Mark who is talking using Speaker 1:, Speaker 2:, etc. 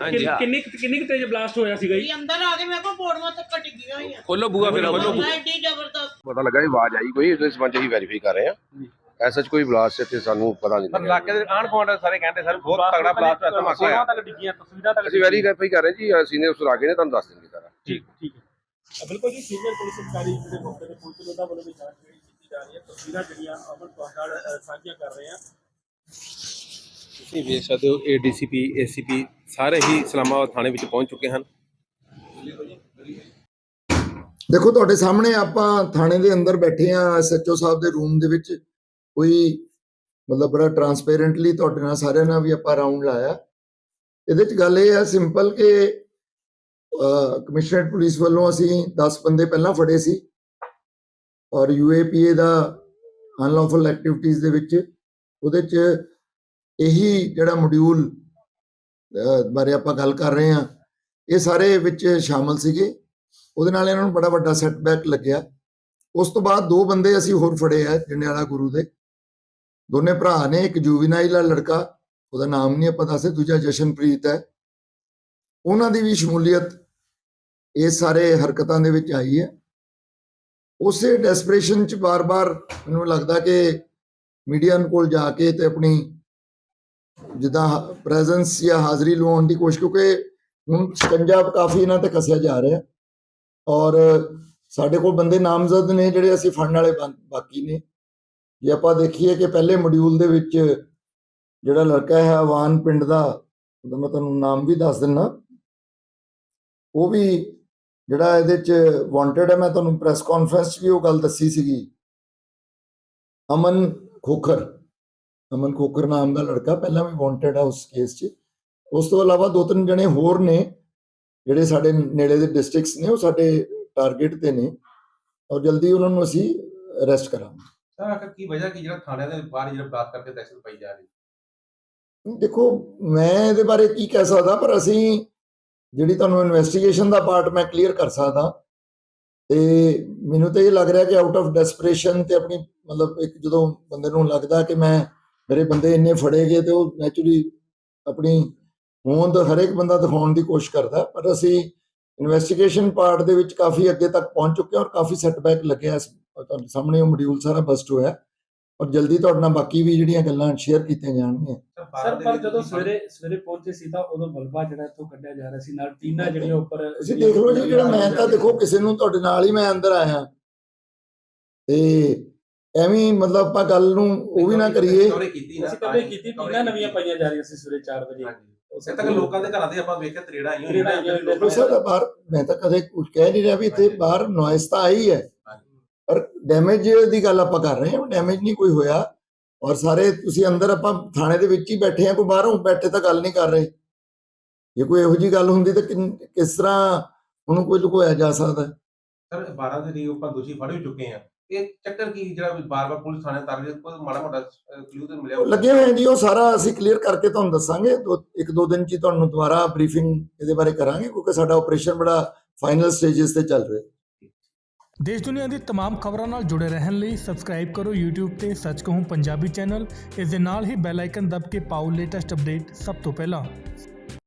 Speaker 1: ਹਾਂਜੀ
Speaker 2: ਕਿੰਨੀ ਕਿੰਨੀ ਕੁ ਤੇਜ਼ ਬਲਾਸਟ ਹੋਇਆ ਸੀਗਾ ਜੀ?
Speaker 3: ਵੀ ਅੰਦਰ ਆ ਕੇ ਮੇਰੇ ਕੋਲ ਪੌੜੀਆਂ ਤੱਕ ਡਿੱਗੀਆਂ ਹੋਈਆਂ।
Speaker 1: ਖੋਲੋ ਬੂਆ ਫਿਰ ਖੋਲੋ
Speaker 3: ਮੈਂ ਐਡੀ ਜ਼ਬਰਦਸਤ।
Speaker 4: ਪਤਾ ਲੱਗਾ ਇਹ ਆਵਾਜ਼ ਆਈ ਕੋਈ ਇਸ ਸੰਬੰਧ ਹੀ ਵੈਰੀਫਾਈ ਕਰ ਰਹੇ ਆ। ਐਸਾ ਕੋਈ ਬਲਾਸਟ ਇੱਥੇ ਸਾਨੂੰ ਪਤਾ ਨਹੀਂ
Speaker 5: ਪਰ ਇਲਾਕੇ ਦੇ ਆਣ ਗੁਆਂਢ ਸਾਰੇ ਕਹਿੰਦੇ ਸਰ ਬਹੁਤ ਤਗੜਾ ਬਲਾਸਟ ਹੋਇਆ ਧਮਾਕਾ ਹੋਇਆ।
Speaker 2: ਤੱਕ ਡਿੱਗੀਆਂ ਤਸਵੀਰਾਂ ਤੱਕ
Speaker 4: ਅਸੀਂ ਵੈਰੀਫਾਈ ਕਰ ਰਹੇ ਜੀ ਸੀਨੀਅਰ ਅਫਸਰ ਆ ਗਏ ਨੇ ਤੁਹਾਨੂੰ ਦੱਸ ਦੇਣਗੇ ਸਾਰਾ।
Speaker 2: ਠੀਕ ਠੀਕ ਹੈ। ਬਿਲਕੁਲ ਜੀ ਸੀਨੀਅਰ ਪੁਲਿਸ ਅਧਿਕਾਰੀ ਜਿਹੜੇ ਮੌਕੇ ਤੇ ਪੁਲਿਸ ਦੇ ਉਹਨਾਂ ਵੱਲੋਂ ਵੀ ਜਾਂਚ ਜਿਹੜੀ ਕੀਤੀ ਜਾ ਰਹੀ ਹੈ। ਤਸਵੀਰਾਂ ਜਿਹੜੀਆਂ ਅਮਨ ਤੁਹਾਡੇ ਨਾਲ ਅ, ਸਾਂਝੀਆਂ ਕਰ ਰਹੇ ਹਾਂ
Speaker 5: ਤੁਸੀਂ ਵੇਖ ਸਕਦੇ ਹੋ ਏਡੀਸੀਪੀ ਏਸੀਪੀ ਸਾਰੇ ਹੀ ਇਸਲਾਮਾਬਾਦ ਥਾਣੇ ਵਿੱਚ ਪਹੁੰਚ ਚੁੱਕੇ ਹਨ।
Speaker 6: ਦੇਖੋ, ਤੁਹਾਡੇ ਸਾਹਮਣੇ ਆਪਾਂ ਥਾਣੇ ਦੇ ਅੰਦਰ ਬੈਠੇ ਆ ਐਸਐਚਓ ਸਾਹਿਬ ਦੇ ਰੂਮ ਦੇ ਵਿੱਚ। ਕੋਈ ਮਤਲਬ ਬੜਾ ਟਰਾਂਸਪੇਰੈਂਟਲੀ ਤੁਹਾਡੇ ਨਾਲ ਸਾਰਿਆਂ ਨਾਲ ਵੀ ਆਪਾਂ ਰਾਉਂਡ ਲਾਇਆ। ਇਹਦੇ ਚ ਗੱਲ ਇਹ ਆ ਸਿੰਪਲ ਕਿ ਕਮਿਸ਼ਨਰੇਟ ਪੁਲਿਸ ਵੱਲੋਂ ਅਸੀਂ 10 ਬੰਦੇ ਪਹਿਲਾਂ ਫੜੇ ਸੀ। ਔਰ ਯੂਏਪੀਏ ਦਾ ਅਨਲੌਫਲ ਐਕਟੀਵਿਟੀਜ਼ ਦੇ ਵਿੱਚ, ਉਹਦੇ ਚ ਇਹੀ ਜਿਹੜਾ ਮੋਡਿਊਲ ਬਾਰੇ ਆਪਾਂ ਗੱਲ ਕਰ ਰਹੇ ਹਾਂ, ਇਹ ਸਾਰੇ ਵਿੱਚ ਸ਼ਾਮਲ ਸੀਗੇ। ਉਹਦੇ ਨਾਲ ਇਹਨਾਂ ਨੂੰ ਬੜਾ ਵੱਡਾ ਸੈਟਬੈਕ ਲੱਗਿਆ। ਉਸ ਤੋਂ ਬਾਅਦ ਦੋ ਬੰਦੇ ਅਸੀਂ ਹੋਰ ਫੜੇ ਆ, ਜੰਡਿਆਲਾ ਗੁਰੂ ਦੇ। ਦੋਨੇ ਭਰਾ ਨੇ, ਇੱਕ ਜੂਵੀਨਾਈਲ ਆ ਲੜਕਾ, ਉਹਦਾ ਨਾਮ ਨਹੀਂ ਆਪਾਂ ਦੱਸੇ ਦੂਜਾ ਜਸ਼ਨਪ੍ਰੀਤ ਹੈ। ਉਹਨਾਂ ਦੀ ਵੀ ਸ਼ਮੂਲੀਅਤ ਇਹ ਸਾਰੇ ਹਰਕਤਾਂ ਦੇ ਵਿੱਚ ਆਈ ਹੈ। ਉਸੇ ਡੈਸਪਰੇਸ਼ਨ ਚ ਬਾਰ-ਬਾਰ ਮੈਨੂੰ ਲੱਗਦਾ ਕਿ ਮੀਡੀਆ ਕੋਲ ਜਾ ਕੇ ਤੇ ਆਪਣੀ ਜਿੱਦਾਂ ਪ੍ਰੈਜ਼ੈਂਸ ਜਾਂ ਹਾਜ਼ਰੀ ਲਵਾਉਣ ਦੀ ਕੋਸ਼ਿਸ਼, ਕਿਉਂਕਿ ਹੁਣ ਸ਼ਿਕੰਜਾ ਕਾਫੀ ਇਹਨਾਂ ਤੇ ਕੱਸਿਆ ਜਾ ਰਿਹਾ। ਔਰ ਸਾਡੇ ਕੋਲ ਬੰਦੇ ਨਾਮਜ਼ਦ ਨੇ, ਜਿਹੜੇ ਅਸੀਂ ਫੜਨ ਵਾਲੇ ਬਾ- ਬਾਕੀ ਨੇ। ਜੇ ਆਪਾਂ ਦੇਖੀਏ ਕਿ ਪਹਿਲੇ ਮੋਡਿਊਲ ਦੇ ਵਿੱਚ ਜਿਹੜਾ ਲੜਕਾ ਹੈ ਆਵਾਨ ਪਿੰਡ ਦਾ, ਉਹਦਾ ਮੈਂ ਤੁਹਾਨੂੰ ਨਾਮ ਵੀ ਦੱਸ ਦਿੰਨਾ। ਉਹ ਵੀ ਜਿਹੜਾ ਇਹਦੇ ਚ ਵਾਂਟਡ ਹੈ, ਮੈਂ ਤੁਹਾਨੂੰ ਪ੍ਰੈਸ ਕਾਨਫਰੰਸ 'ਚ ਵੀ ਉਹ ਗੱਲ ਦੱਸੀ ਸੀਗੀ। ਅਮਨ ਖੋਖਰ। ਅਮਨ ਖੋਖਰ ਨਾਮ ਦਾ ਲੜਕਾ ਪਹਿਲਾਂ ਵੀ ਵਾਂਟਡ ਹੈ ਉਸ ਕੇਸ 'ਚ। ਉਸ ਤੋਂ ਇਲਾਵਾ ਦੋ ਤਿੰਨ ਜਣੇ ਹੋਰ ਨੇ ਜਿਹੜੇ ਸਾਡੇ ਨੇੜੇ ਦੇ ਡਿਸਟ੍ਰਿਕਟਸ ਨੇ ਉਹ ਸਾਡੇ ਟਾਰਗੇਟ ਤੇ ਨੇ। ਔਰ ਜਲਦੀ ਉਹਨਾਂ ਨੂੰ ਅਸੀਂ ਅਰੈਸਟ ਕਰਾਂਗੇ।
Speaker 5: ਸਰ ਆਖਰ ਕੀ ਵਜ੍ਹਾ ਕੀ ਜਿਹੜਾ ਥਾਣਿਆਂ ਦੇ ਬਾਹਰ ਜਿਹੜਾ ਬਲਾਸਟ ਕਰਕੇ ਦਹਿਸ਼ਤ ਪਾਈ ਜਾ ਰਹੀ
Speaker 6: ਦੇਖੋ ਮੈਂ ਇਹਦੇ ਬਾਰੇ ਕੀ ਕਹਿ ਸਕਦਾ ਪਰ ਅਸੀਂ ਜਿਹੜੀ ਤੁਹਾਨੂੰ ਇਨਵੈਸਟੀਗੇਸ਼ਨ ਦਾ ਪਾਰਟ ਮੈਂ ਕਲੀਅਰ ਕਰ ਸਕਦਾ। ਤੇ ਮੈਨੂੰ ਤਾਂ ਇਹ ਲੱਗ ਰਿਹਾ ਕਿ ਆਊਟ ਆਫ ਡੈਸਪਰੇਸ਼ਨ ਤੇ ਆਪਣੀ ਮਤਲਬ ਇੱਕ ਜਦੋਂ ਬੰਦੇ ਨੂੰ ਲੱਗਦਾ ਕਿ ਮੈਂ ਮੇਰੇ ਬੰਦੇ ਇੰਨੇ ਫੜੇ ਗਏ ਤੇ ਉਹ ਨੈਚੁਰਲੀ ਆਪਣੀ ਹੋਂਦ ਹਰੇਕ ਬੰਦਾ ਦਿਖਾਉਣ ਦੀ ਕੋਸ਼ਿਸ਼ ਕਰਦਾ ਪਰ ਅਸੀਂ ਇਨਵੈਸਟੀਗੇਸ਼ਨ ਪਾਰਟ ਦੇ ਵਿੱਚ ਕਾਫੀ ਅੱਗੇ ਤੱਕ ਪਹੁੰਚ ਚੁੱਕੇ ਹਾਂ ਔਰ ਕਾਫੀ ਸੈਟਬੈਕ ਲੱਗਿਆ ਇਸ- ਤੁਹਾਡੇ ਸਾਹਮਣੇ ਉਹ ਮੋਡਿਊਲ ਸਾਰਾ ਬਸਟ ਹੋਇਆ ਔਰ ਜਲਦੀ ਤੁਹਾਡੇ ਨਾਲ ਬਾਕੀ ਵੀ ਜਿਹੜੀਆਂ ਗੱਲਾਂ ਸ਼ੇਅਰ ਕੀਤੀਆਂ ਜਾਣਗੀਆਂ।
Speaker 2: ਸਰ ਪਰ ਜਦੋਂ ਸਵੇਰੇ ਸਵੇਰੇ ਪਹੁੰਚੇ ਸੀ ਤਾਂ ਉਦੋਂ ਮਲਬਾ ਜਿਹੜਾ ਇੱਥੋਂ ਕੱਢਿਆ ਜਾ ਰਿਹਾ ਸੀ ਨਾਲ ਟੀਨਾ ਜਿਹੜੀਆਂ ਉੱਪਰ
Speaker 6: ਤੁਸੀਂ ਦੇਖ ਲਓ ਜੀ ਜਿਹੜਾ ਮੈਂ ਤਾਂ ਦੇਖੋ ਕਿਸੇ ਨੂੰ ਤੁਹਾਡੇ ਨਾਲ ਹੀ ਮੈਂ ਅੰਦਰ ਆਇਆ। ਤੇ ਐਵੇਂ ਮਤਲਬ ਆਪਾਂ ਗੱਲ ਨੂੰ ਉਹ ਵੀ ਨਾ ਕਰੀਏ।
Speaker 5: ਸੌਰੀ ਕੀਤੀ ਨਾ
Speaker 2: ਅਸੀਂ ਕਦੇ ਕੀਤੀ ਟੀਨਾ ਨਵੀਆਂ ਪਾਈਆਂ ਜਾ ਰਹੀਆਂ ਸੀ ਸਵੇਰੇ 4 ਵਜੇ।
Speaker 5: ਹਾਂਜੀ। ਉਸੇ ਤੱਕ ਲੋਕਾਂ ਦੇ ਘਰਾਂ ਦੇ ਆਪਾਂ ਵੇਖਿਆ ਤਰੇੜਾ ਆਈਆਂ
Speaker 2: ਤਰੇੜਾਂ ਆਈਆਂ ਹੋਈਆਂ ਨੇ।
Speaker 6: ਦੇਖੋ ਸਰ ਬਾਹਰ ਮੈਂ ਤਾਂ ਕਦੇ ਕੁਝ ਕਹਿ ਨਹੀਂ ਰਿਹਾ ਵੀ ਇੱਥੇ ਬਾਹਰ ਨੋਇਸ ਤਾਂ ਆਈ ਹੈ। ਪਰ ਡੈਮੇਜ ਦੀ ਗੱਲ ਆਪਾਂ ਕਰ ਰਹੇ ਹਾਂ ਡੈਮੇਜ ਨਹੀਂ ਕੋਈ ਹੋਇਆ। ਔਰ ਸਾਰੇ ਤੁਸੀਂ ਅੰਦਰ ਆਪਾਂ ਥਾਣੇ ਦੇ ਵਿੱਚ ਹੀ ਬੈਠੇ ਆ ਕੋਈ ਬਾਹਰੋਂ ਬੈਠੇ ਤਾਂ ਗੱਲ ਨਹੀਂ ਕਰ ਰਹੇ। ਜੇ ਕੋਈ ਇਹੋ ਜੀ ਗੱਲ ਹੁੰਦੀ ਤਾਂ ਕਿੰਨ- ਕਿਸ ਤਰ੍ਹਾਂ ਉਹਨੂੰ ਕੋਈ ਲੁਕੋਇਆ ਜਾ ਸਕਦਾ?
Speaker 5: ਸਰ 12 ਦੇ ਲਈ ਆਪਾਂ ਦੋਸ਼ੀ ਫੜ ਵੀ ਚੁੱਕੇ ਆ ਇਹ ਚੱਕਰ ਕੀ ਜਿਹੜਾ ਬਾਰ-ਬਾਰ ਪੁਲਿਸ ਥਾਣੇ ਤੱਕ ਜੇ ਕੋਈ ਮਾੜਾ ਮੋਟਾ ਕਲੂ ਤੇ ਮਿਲਿਆ
Speaker 6: ਲੱਗੇ ਹੋਏ ਜੀ ਉਹ ਸਾਰਾ ਅਸੀਂ ਕਲੀਅਰ ਕਰਕੇ ਤੁਹਾਨੂੰ ਦੱਸਾਂਗੇ। ਇੱਕ ਦੋ ਦਿਨ ਚ ਤੁਹਾਨੂੰ ਦੁਬਾਰਾ ਬਰੀਫਿੰਗ ਇਹਦੇ ਬਾਰੇ ਕਰਾਂਗੇ ਕਿਉਂਕਿ ਸਾਡਾ ਆਪਰੇਸ਼ਨ ਬੜਾ ਫਾਈਨਲ ਸਟੇजेस ਤੇ ਚੱਲ ਰਿਹਾ।
Speaker 7: ਦੇਸ਼ ਦੁਨੀਆ ਦੀ तमाम ਖਬਰਾਂ ਨਾਲ ਜੁੜੇ ਰਹਿਣ ਲਈ ਸਬਸਕ੍ਰਾਈਬ ਕਰੋ YouTube ਤੇ ਸੱਚ ਕਹੂੰ ਪੰਜਾਬੀ ਚੈਨਲ ਇਸ ਦੇ ਨਾਲ ਹੀ ਬੈਲ ਆਈਕਨ ਦਬ ਕੇ ਪਾਓ ਲੇਟੈਸਟ ਅਪਡੇਟ ਸਭ ਤੋਂ ਪਹਿਲਾਂ।